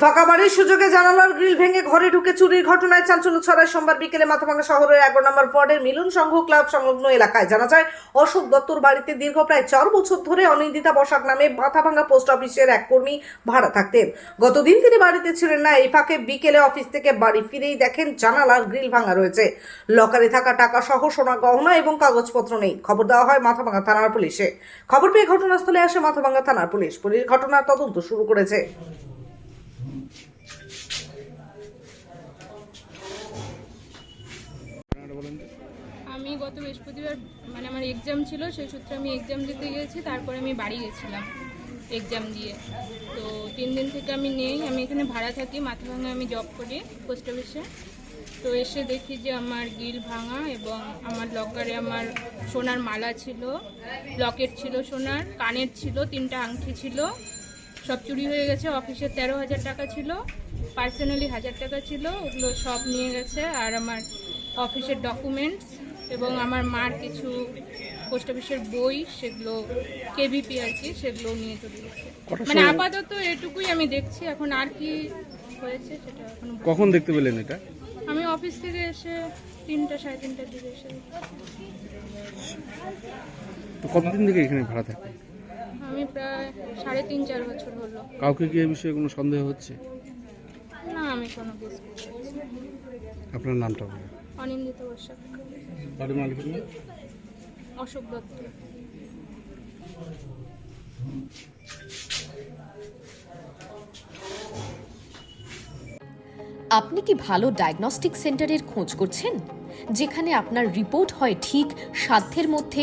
ফাঁকা বাড়ির সুযোগে জানালার গ্রিল ভেঙে ঘরে ঢুকে চুরির ঘটনায় চাঞ্চল্য ছড়ায় সোমবার বিকেলে মাথাভাঙ্গা শহরের এগারো নম্বর ওয়ার্ডের মিলন সংঘ ক্লাব সংলগ্ন এলাকায়। জানা যায়, অশোক দত্তর বাড়িতে দীর্ঘ প্রায় চার বছর ধরে অনিন্দিতা বসাক নামে মাথাভাঙ্গা পোস্ট অফিসের এক কর্মী ভাড়া থাকতেন। গতদিন তিনি বাড়িতে ছিলেন না, এই ফাঁকে বিকেলে অফিস থেকে বাড়ি ফিরেই দেখেন জানালার গ্রিল ভাঙা রয়েছে। লকারে থাকা টাকা সহ সোনা গহনা এবং কাগজপত্র নেই। খবর দেওয়া হয় মাথাভাঙ্গা থানার পুলিশে। খবর পেয়ে ঘটনাস্থলে আসে মাথাভাঙ্গা থানার পুলিশ। পুলিশ ঘটনার তদন্ত শুরু করেছে। গত বৃহস্পতিবার মানে আমার এক্সাম ছিল, সেই সূত্রে আমি এক্সাম দিতে গিয়েছি, তারপরে আমি বাড়ি গেছিলাম এক্সাম দিয়ে। তো তিন দিন থেকে আমি নেই, আমি এখানে ভাড়া থাকি, মাথা ভাঙা আমি জব করি পোস্ট অফিসে তো এসে দেখি যে আমার গিল ভাঙা এবং আমার লকারে আমার সোনার মালা ছিল লকেট ছিল সোনার, কানের ছিল, তিনটা আংটি ছিল, সব চুরি হয়ে গেছে অফিসে তেরো হাজার টাকা ছিল পার্সোনালি হাজার টাকা ছিল, ওগুলো সব নিয়ে গেছে, আর আমার অফিসের ডকুমেন্টস এবং আমার মার কিছু পোস্ট অফিসের বই সেগুলো কেবিপি আর কি সেগুলো নিয়ে চলে গেছে। মানে আপাতত এটুকুই আমি দেখছি এখন আর কি হয়েছে সেটা এখন কখন দেখতে পেলেন এটা? আমি অফিস থেকে এসে তিনটা সাড়ে তিনটার দিকে এসে তো কতদিন থেকে এখানে ভাড়া থাকে? আমি প্রায় সাড়ে তিন চার বছর হলো। কাউকে কি এই বিষয়ে কোনো সন্দেহ হচ্ছে? আমি কোনো। আপনার নামটা বলুন। অনিন্দিত বর্ষা। বাড়ির মালিকের নাম? অশোক দত্ত। আপনি কি ভালো ডায়াগনস্টিক সেন্টারের খোঁজ করছেন? যেখানে আপনার রিপোর্ট হয় ঠিক সাধ্যের মধ্যে